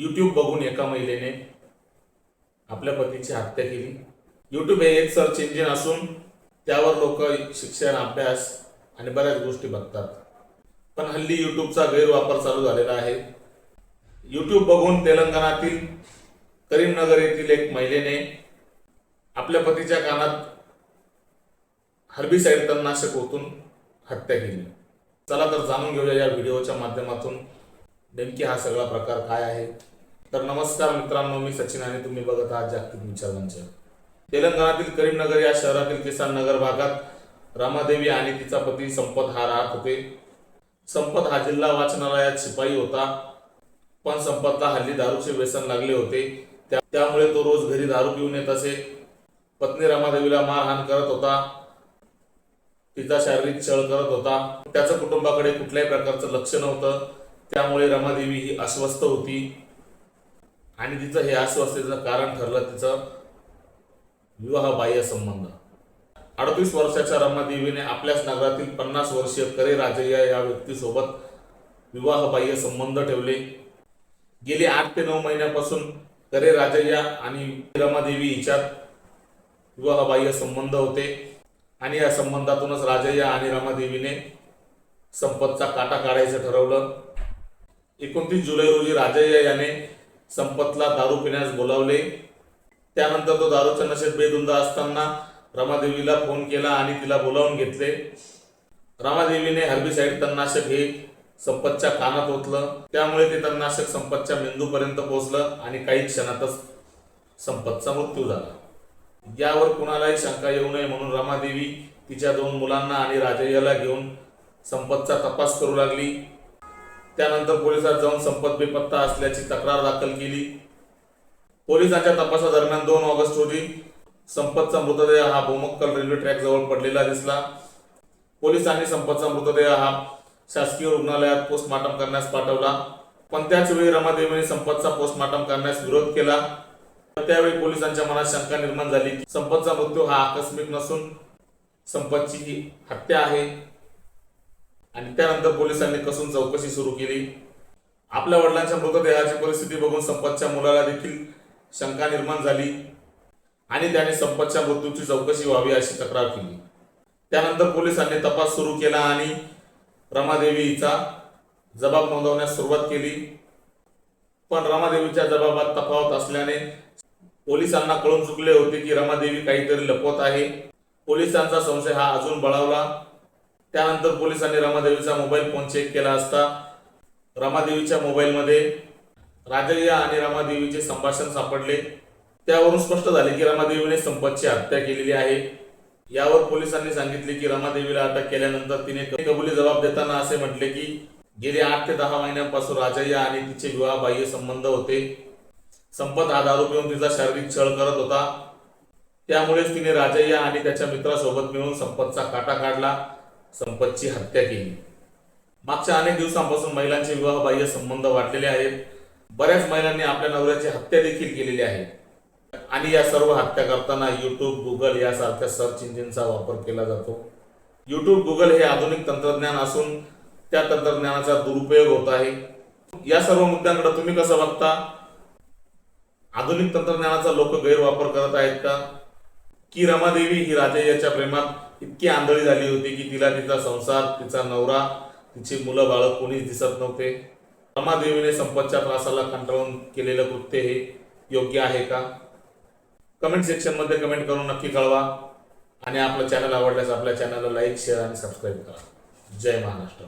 YouTube बघून एका महिलेने आपल्या पतीची हत्या केली. यूट्यूब हे एक सर्च इंजिन असून त्यावर लोक शिक्षण अभ्यास आणि बऱ्याच गोष्टी बघतात. पण हल्ली यूट्यूबचा गैरवापर चालू झालेला आहे. यूट्यूब बघून तेलंगणातील करीमनगर येथील एक महिलेने आपल्या पतीच्या कानात हर्बीसाईड तणनाशक ओतून हत्या केली. चला तर जाणून घेऊया या व्हिडिओच्या माध्यमातून नेमकी हा सगळा प्रकार काय आहे? तर नमस्कार मित्रांनो मी सचिन आणि तुम्ही बघत आहात जागतिक विचार मंच. तेलंगणातील करीमनगर या शहरातील किसान नगर भागात रामादेवी आणि तिचा पती संपत हा राहत होते. संपत हा जिल्हा वाचनालयात शिपाई होता. पण संपतला हल्ली दारूचे व्यसन लागले होते. त्यामुळे तो रोज घरी दारू पिऊन येत असे. पत्नी रमादेवीला मारहाण करत होता. तिचा शारीरिक छळ करत होता. त्याचं कुटुंबाकडे कुठल्याही प्रकारचं लक्ष नव्हतं. त्यामुळे रमादेवी ही अस्वस्थ होती. आणि तिचं हे अस्वस्थतेचं कारण ठरलं तिचं विवाह बाह्य संबंध. अडतीस वर्षाच्या रमादेवीने आपल्याच नगरातील पन्नास वर्षीय करे राजय्या या व्यक्तीसोबत विवाह बाह्य संबंध ठेवले. गेले आठ ते नऊ महिन्यापासून करे राजय्या आणि रमादेवी हिच्यात विवाहबाह्य संबंध होते. आणि या संबंधातूनच राजय्या आणि रमादेवीने संपतचा काटा काढायचं ठरवलं. एकोणतीस जुलै रोजी राजय्या याने संपतला दारू पिण्यास बोलावले. त्यानंतर तो दारूच्या नशेत बेधुंद असताना रमादेवीला फोन केला आणि तिला बोलावून घेतले. रमादेवीने हर्बिसाईड तणनाशक हे संपतच्या कानात ओतलं. त्यामुळे ते तणनाशक संपतच्या मेंदूपर्यंत पोहोचलं आणि काही क्षणातच संपतचा मृत्यू झाला. यावर कुणालाही शंका येऊ नये म्हणून रमादेवी तिच्या दोन मुलांना आणि राजय्याला घेऊन संपतचा तपास करू लागली. त्यानंतर पोलिसात जाऊन संपत बेपत्ता असल्याची तक्रार दाखल केली. पोलिसांच्या तपासादरम्यान दोन ऑगस्ट रोजी संपतचा मृतदेह हा बोमक्कल रेल्वे ट्रॅक जवळ पडलेला दिसला. पोलिसांनी संपतचा मृतदेह हा शासकीय रुग्णालयात पोस्टमार्टम करण्यास पाठवला. पण त्याच वेळी रमादेवीने संपतचा पोस्टमार्टम करण्यास विरोध केला. त्यावेळी पोलिसांच्या मनात शंका निर्माण झाली की संपतचा मृत्यू हा आकस्मिक नसून संपतची ही हत्या आहे. आणि त्यानंतर पोलिसांनी कसून चौकशी सुरू केली. आपल्या वडिलांच्या मृतदेहाची परिस्थिती बघून संपतच्या मुलाला देखील शंका निर्माण झाली आणि त्याने संपतच्या मृत्यूची चौकशी व्हावी अशी तक्रार केली. त्यानंतर पोलिसांनी तपास सुरू केला आणि रमादेवी हिचा जबाब नोंदवण्यास सुरुवात केली. पण रमादेवीच्या जबाबात तफावत असल्याने पोलिसांना कळून चुकले होते की रमादेवी काहीतरी लपवत आहे. पोलिसांचा संशय हा अजून बळावला. त्यानंतर पोलिसांनी रमादेवीचा मोबाईल फोन चेक केला असता रमादेवीच्या मोबाईलमध्ये राजय्या आणि रमादेवीचे संभाषण सापडले. त्यावरून स्पष्ट झाले की रमादेवीने संपतची हत्या केलेली आहे. यावर पोलिसांनी सांगितले की रमादेवीला अटक केल्यानंतर तिने कबुली जबाब देताना असे म्हटले की गेले आठ ते दहा महिन्यांपासून राजय्या आणि तिचे विवाह बाह्य संबंध होते. संपत हा दारू पिऊन तिचा शारीरिक छळ करत होता. त्यामुळेच तिने राजय्या आणि त्याच्या मित्रासोबत मिळून संपतचा काटा काढला. संपतची हत्या केली. मागच्या अनेक दिवसांपासून महिलांचे विवाह बाह्य संबंध वाढलेले आहेत. बऱ्याच महिलांनी आपल्या नवऱ्याची हत्या देखील केलेली आहे. आणि या सर्व हत्या करताना यूट्यूब गुगल यासारख्या सर्च इंजिनचा वापर केला जातो. यूट्यूब गुगल हे आधुनिक तंत्रज्ञान असून त्या तंत्रज्ञानाचा दुरुपयोग होत आहे. या सर्व मुद्द्यांकडे तुम्ही कसं बघता? आधुनिक तंत्रज्ञानाचा लोक गैरवापर करत आहेत का? की रमादेवी ही राजय्याच्या प्रेमात इतकी आंधळी झाली होती की तिला तिचा संसार तिचा नवरा तिची मुलं बाळं कोणीच दिसत नव्हते. रमादेवीने संपतच्या त्रासाला कंटाळून केलेलं कृत्य हे योग्य आहे का? कमेंट सेक्शनमध्ये कमेंट करून नक्की कळवा आणि आपलं चॅनल आवडल्यास आपल्या चॅनलला लाईक शेअर आणि सबस्क्राईब करा. जय महाराष्ट्र.